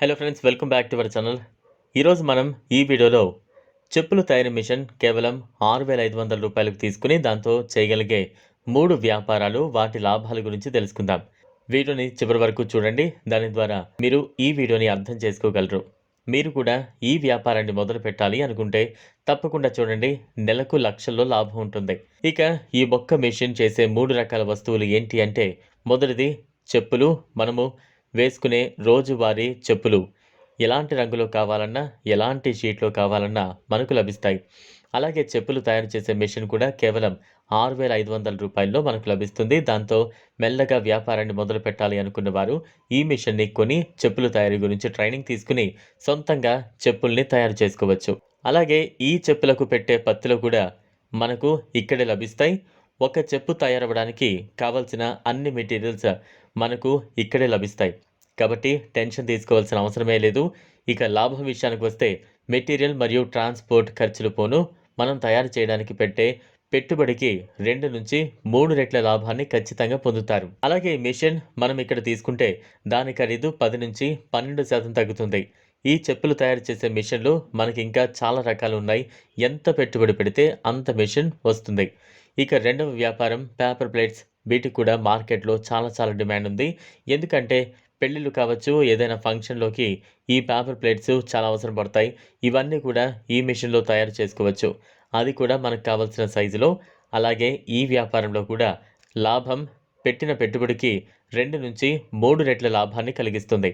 Hello friends welcome back to our channel ఈరోజు మనం ఈ వీడియోలో చెప్పులు తయారీ మిషన్ కేవలం ఆరు వేల ఐదు వందల రూపాయలకు తీసుకుని దాంతో చేయగలిగే మూడు వ్యాపారాలు వాటి లాభాల గురించి తెలుసుకుందాం. వీడియోని చివరి వరకు చూడండి. దాని ద్వారా మీరు ఈ వీడియోని అర్థం చేసుకోగలరు. మీరు కూడా ఈ వ్యాపారాన్ని మొదలు పెట్టాలి అనుకుంటే తప్పకుండా చూడండి. నెలకు లక్షల్లో లాభం ఉంటుంది. ఇక ఈ ఒక్క మిషన్ చేసే మూడు రకాల వస్తువులు ఏంటి అంటే మొదటిది చెప్పులు. మనము వేసుకునే రోజువారీ చెప్పులు. ఎలాంటి రంగులో కావాలన్నా ఎలాంటి షీట్లో కావాలన్నా మనకు లభిస్తాయి. అలాగే చెప్పులు తయారు చేసే మెషిన్ కూడా కేవలం ఆరు వేల ఐదు వందల రూపాయల్లో మనకు లభిస్తుంది. దాంతో మెల్లగా వ్యాపారాన్ని మొదలు పెట్టాలి అనుకున్న వారు ఈ మిషన్ని కొని చెప్పుల తయారీ గురించి ట్రైనింగ్ తీసుకుని సొంతంగా చెప్పుల్ని తయారు చేసుకోవచ్చు. అలాగే ఈ చెప్పులకు పెట్టే పత్తులు కూడా మనకు ఇక్కడే లభిస్తాయి. ఒక చెప్పు తయారవ్వడానికి కావలసిన అన్ని మెటీరియల్స్ మనకు ఇక్కడే లభిస్తాయి. కాబట్టి టెన్షన్ తీసుకోవాల్సిన అవసరమే లేదు. ఇక లాభం విషయానికి వస్తే మెటీరియల్ మరియు ట్రాన్స్పోర్ట్ ఖర్చులు పోను. మనం తయారు చేయడానికి పెట్టే పెట్టుబడికి రెండు నుంచి మూడు రెట్ల లాభాన్ని ఖచ్చితంగా పొందుతారు. అలాగే ఈ మిషన్ మనం ఇక్కడ తీసుకుంటే దాని ఖరీదు పది నుంచి పన్నెండు శాతం తగ్గుతుంది. ఈ చెప్పులు తయారు చేసే మిషన్లు మనకి ఇంకా చాలా రకాలు ఉన్నాయి. ఎంత పెట్టుబడి పెడితే అంత మిషన్ వస్తుంది. ఇక రెండవ వ్యాపారం పేపర్ ప్లేట్స్. వీటికి కూడా మార్కెట్లో చాలా చాలా డిమాండ్ ఉంది. ఎందుకంటే పెళ్ళిళ్ళు కావచ్చు ఏదైనా ఫంక్షన్లోకి ఈ పేపర్ ప్లేట్స్ చాలా అవసరం పడతాయి. ఇవన్నీ కూడా ఈ మిషన్లో తయారు చేసుకోవచ్చు. అది కూడా మనకు కావాల్సిన సైజులో. అలాగే ఈ వ్యాపారంలో కూడా లాభం పెట్టిన పెట్టుబడికి రెండు నుంచి మూడు రెట్ల లాభాన్ని కలిగిస్తుంది.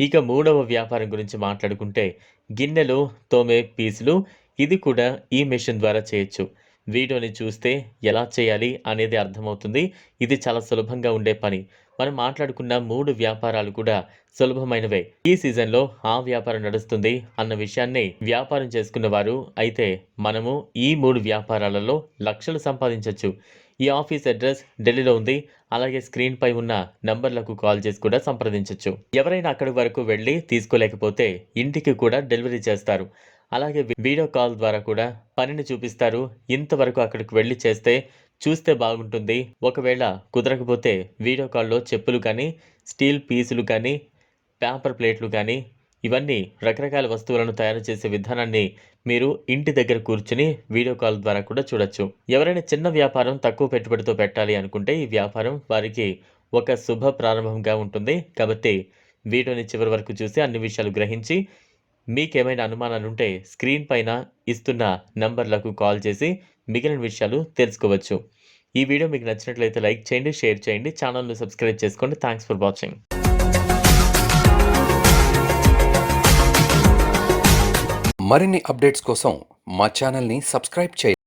ఇక మూడవ వ్యాపారం గురించి మాట్లాడుకుంటే గిన్నెలు తోమే పీసులు ఇది కూడా ఈ మిషన్ ద్వారా చేయొచ్చు. వీడియోని చూస్తే ఎలా చేయాలి అనేది అర్థమవుతుంది. ఇది చాలా సులభంగా ఉండే పని. మనం మాట్లాడుకున్న మూడు వ్యాపారాలు కూడా సులభమైనవే. ఈ సీజన్లో ఆ వ్యాపారం నడుస్తుంది అన్న విషయాన్ని వ్యాపారం చేసుకున్న వారు అయితే మనము ఈ మూడు వ్యాపారాలలో లక్షలు సంపాదించవచ్చు ఈ ఆఫీస్ అడ్రస్ ఢిల్లీలో ఉంది. అలాగే స్క్రీన్ పై ఉన్న నంబర్లకు కాల్ చేసి కూడా సంప్రదించవచ్చు ఎవరైనా అక్కడి వరకు వెళ్ళి తీసుకోలేకపోతే ఇంటికి కూడా డెలివరీ చేస్తారు. అలాగే వీడియో కాల్ ద్వారా కూడా పనిని చూపిస్తారు. ఇంతవరకు అక్కడికి వెళ్ళి చేస్తే చూస్తే బాగుంటుంది. ఒకవేళ కుదరకపోతే వీడియో కాల్లో చెప్పులు కానీ స్టీల్ పీసులు కానీ పేపర్ ప్లేట్లు కానీ ఇవన్నీ రకరకాల వస్తువులను తయారు చేసే విధానాన్ని మీరు ఇంటి దగ్గర కూర్చుని వీడియో కాల్ ద్వారా కూడా చూడొచ్చు. ఎవరైనా చిన్న వ్యాపారం తక్కువ పెట్టుబడితో పెట్టాలి అనుకుంటే ఈ వ్యాపారం వారికి ఒక శుభ ప్రారంభంగా ఉంటుంది. కాబట్టి వీడియోని చివరి వరకు చూసి అన్ని విషయాలు గ్రహించి మీకేమైనా అనుమానాలు ఉంటే స్క్రీన్ పైన ఇస్తున్న నంబర్లకు కాల్ చేసి మిగిలిన విషయాలు తెలుసుకోవచ్చు. ఈ వీడియో మీకు నచ్చినట్లయితే లైక్ చేయండి షేర్ చేయండి ఛానల్ను సబ్స్క్రైబ్ చేసుకోండి. థ్యాంక్స్ ఫర్ వాచింగ్ మరిన్ని అప్డేట్స్ కోసం మా ఛానల్ని సబ్స్క్రైబ్ చేయండి.